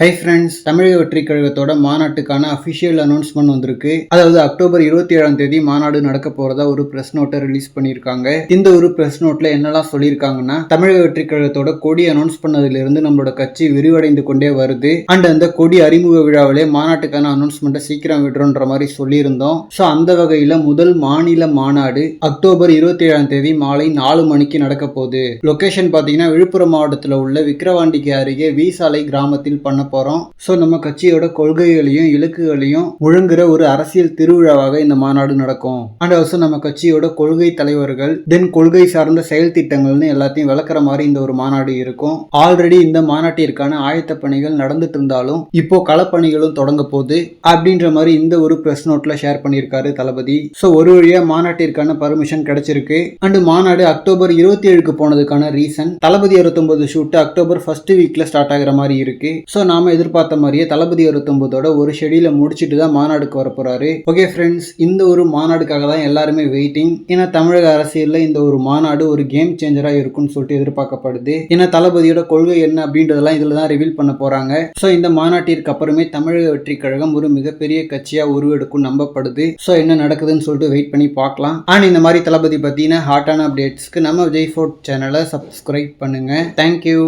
Hi friends தமிழக வெற்றி கழகத்தோட மாநாட்டுக்கான official announcement வந்திருக்கு. அதாவது அக்டோபர் இருபத்தி ஏழாம் தேதி மாநாடு நடக்க போறதா ஒரு பிரஸ் நோட்டை ரிலீஸ் பண்ணியிருக்காங்க. இந்த ஒரு பிரஸ் நோட்ல என்னெல்லாம் சொல்லியிருக்காங்கன்னா தமிழக வெற்றி கழகத்தோட கொடி அனௌன்ஸ் பண்ணதுல இருந்து நம்மளோட கட்சி விரிவடைந்து கொண்டே வருது. அண்ட் அந்த கொடி அறிமுக விழாவிலே மாநாட்டுக்கான அனௌன்ஸ்மெண்ட்டை சீக்கிரம் விடுறோன்ற மாதிரி சொல்லியிருந்தோம். ஸோ அந்த வகையில முதல் மாநில மாநாடு அக்டோபர் இருபத்தி ஏழாம் தேதி மாலை நாலு மணிக்கு நடக்க போகுது. லொகேஷன் பார்த்தீங்கன்னா விழுப்புரம் மாவட்டத்தில் உள்ள விக்கிரவாண்டிக்கு அருகே வீசாலை கிராமத்தில் பண்ண போறோம். ஸோ நம்ம கட்சியோட கொள்கைகளையும் இலக்குகளையும் ஒழுங்குற ஒரு அரசியல் திருவிழாவாக இந்த மாநாடு நடக்கும். அண்ட் ஆல்சோ நம்ம கட்சியோட கொள்கை தலைவர்கள் தென் கொள்கை சார்ந்த செயல் திட்டங்கள்னு எல்லாத்தையும் விளக்குற மாதிரி இந்த ஒரு மாநாடு இருக்கும். ஆல்ரெடி இந்த மாநாட்டிற்கான ஆயத்த பணிகள் நடந்துட்டு இருந்தாலும் இப்போ களப்பணிகளும் தொடங்க போகுது. அப்படின்ற மாதிரி இந்த ஒரு பிரஸ் நோட்ல ஷேர் பண்ணியிருக்காரு தளபதி. ஸோ ஒரு வழியா மாநாட்டிற்கான பர்மிஷன் கிடைச்சிருக்கு. அண்ட் மாநாடு அக்டோபர் இருபத்தி ஏழுக்கு போனதுக்கான ரீசன் தளபதி அறுபத்தொன்பது ஷூட் அக்டோபர் ஃபர்ஸ்ட் வீக்ல ஸ்டார்ட் ஆகிற மாதிரி இருக்கு. ஸோ நாம எதிர்பார்த்த மாதிரியே தளபதி அறுபத்தொன்பதோட ஒரு ஷெடியூல முடிச்சுட்டு தான் மாநாடுக்கு வர ஓகே ஃப்ரெண்ட்ஸ் இந்த ஒரு மாநாடுக்காக தான் எல்லாருமே வெயிட்டிங் ஏன்னா தமிழக அரசியல்ல இந்த ஒரு மாநாடு ஒரு கேம் சேஞ்சரா இருக்கும்னு சொல்லிட்டு எதிர்பார்க்கப்படுது. ஏன்னா தளபதியோட கொள்கை என்ன அப்படின்றதெல்லாம் இதுல தான் ரிவீல் பண்ண போறாங்க. ஸோ இந்த மாநாட்டிற்கு அப்புறமே தமிழக வெற்றி கழகம் ஒரு மிகப்பெரிய கட்சியா உருவெடுக்கும் நம்பப்படுது. ஸோ என்ன நடக்குதுன்னு சொல்லிட்டு வெயிட் பண்ணி பார்க்கலாம். ஆனால் இந்த மாதிரி தளபதி பத்தின ஹாட்டான அப்டேட்ஸ்க்கு நம்ம விஜய் ஃபோர்ட் சேனலை சப்ஸ்கிரைப் பண்ணுங்க. Thank you